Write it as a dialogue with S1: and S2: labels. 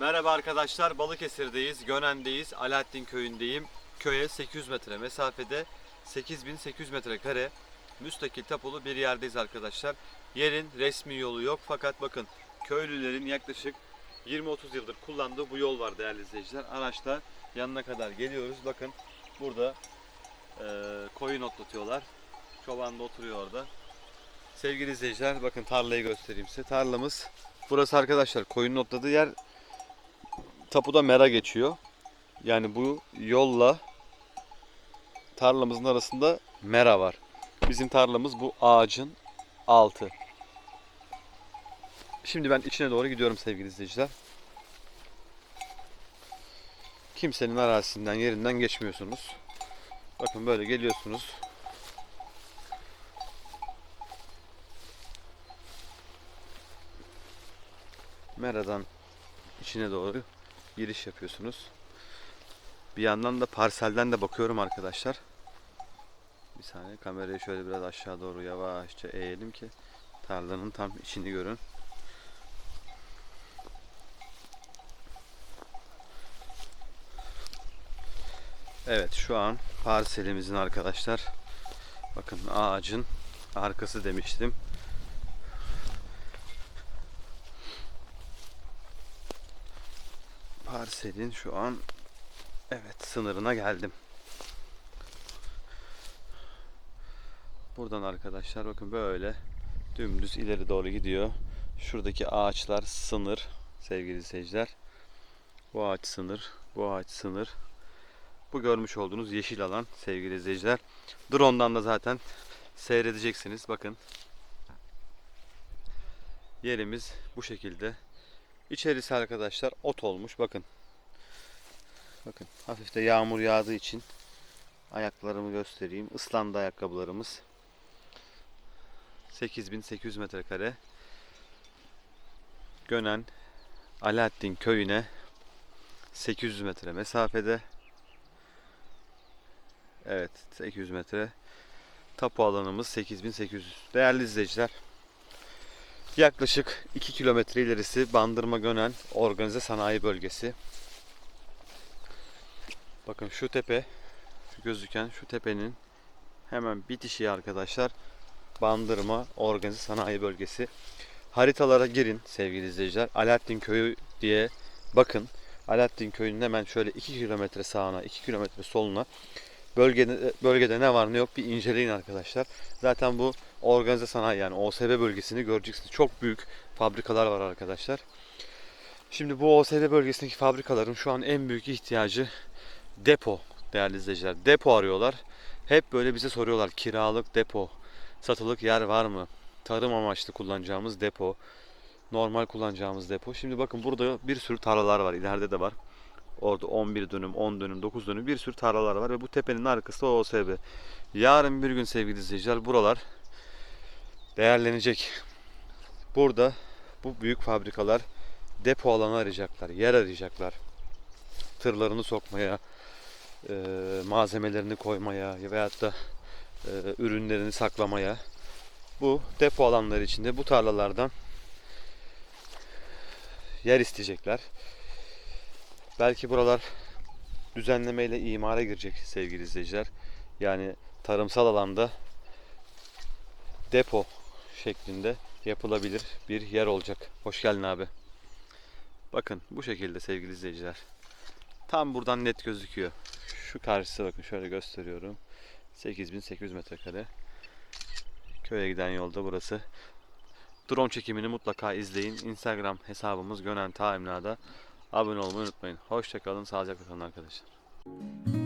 S1: Merhaba arkadaşlar, Balıkesir'deyiz, Gönen'deyiz, Alaaddin köyündeyim. Köye 800 metre mesafede 8800 metrekare müstakil tapulu bir yerdeyiz arkadaşlar. Yerin resmi yolu yok fakat bakın köylülerin yaklaşık 20-30 yıldır kullandığı bu yol var değerli izleyiciler. Araçla yanına kadar geliyoruz. Bakın burada eee koyun otlatıyorlar. Çoban da oturuyor orada. Sevgili izleyiciler bakın tarlayı göstereyim size. Tarlamız burası arkadaşlar koyunun otladığı yer tapuda mera geçiyor. Yani bu yolla tarlamızın arasında mera var. Bizim tarlamız bu ağacın altı. Şimdi ben içine doğru gidiyorum sevgili izleyiciler. Kimsenin arazisinden yerinden geçmiyorsunuz. Bakın böyle geliyorsunuz. Meradan içine doğru giriş yapıyorsunuz. Bir yandan da parselden de bakıyorum arkadaşlar. Bir saniye kamerayı şöyle biraz aşağı doğru yavaşça eğelim ki tarlanın tam içini görün. Evet şu an parselimizin arkadaşlar bakın ağacın arkası demiştim. Parselin şu an evet sınırına geldim. Buradan arkadaşlar bakın böyle dümdüz ileri doğru gidiyor. Şuradaki ağaçlar sınır sevgili seyirciler. Bu ağaç sınır, bu ağaç sınır. Bu görmüş olduğunuz yeşil alan sevgili izleyiciler. Drone'dan da zaten seyredeceksiniz. Bakın. Yerimiz bu şekilde. İçerisi arkadaşlar ot olmuş. Bakın. Bakın hafif de yağmur yağdığı için ayaklarımı göstereyim. Islandı ayakkabılarımız. 8800 metrekare. Gönen Alaaddin köyüne 800 metre mesafede. Evet 800 metre. Tapu alanımız 8800. Değerli izleyiciler. Yaklaşık 2 kilometre ilerisi Bandırma Gönen Organize Sanayi Bölgesi. Bakın şu tepe, şu gözüken şu tepenin hemen bitişi arkadaşlar Bandırma Organize Sanayi Bölgesi. Haritalara girin sevgili izleyiciler. Alaaddin Köyü diye bakın. Alaaddin Köyü'nün hemen şöyle 2 kilometre sağına, 2 kilometre soluna bölgede, bölgede ne var ne yok bir inceleyin arkadaşlar. Zaten bu organize sanayi yani OSB bölgesini göreceksiniz. Çok büyük fabrikalar var arkadaşlar. Şimdi bu OSB bölgesindeki fabrikaların şu an en büyük ihtiyacı depo değerli izleyiciler. Depo arıyorlar. Hep böyle bize soruyorlar kiralık depo, satılık yer var mı? Tarım amaçlı kullanacağımız depo, normal kullanacağımız depo. Şimdi bakın burada bir sürü tarlalar var. İleride de var. Orada 11 dönüm, 10 dönüm, 9 dönüm bir sürü tarlalar var ve bu tepenin arkası da OSB. Yarın bir gün sevgili izleyiciler buralar değerlenecek. Burada bu büyük fabrikalar depo alanı arayacaklar, yer arayacaklar. Tırlarını sokmaya, e, malzemelerini koymaya veyahut da e, ürünlerini saklamaya bu depo alanları içinde bu tarlalardan yer isteyecekler. Belki buralar düzenlemeyle imara girecek sevgili izleyiciler. Yani tarımsal alanda depo şeklinde yapılabilir bir yer olacak. Hoş geldin abi. Bakın bu şekilde sevgili izleyiciler. Tam buradan net gözüküyor. Şu karşısı bakın şöyle gösteriyorum. 8800 metrekare. Köye giden yolda burası. Drone çekimini mutlaka izleyin. Instagram hesabımız Gönen Taimla'da. Abone olmayı unutmayın. Hoşçakalın, sağlıcakla kalın arkadaşlar.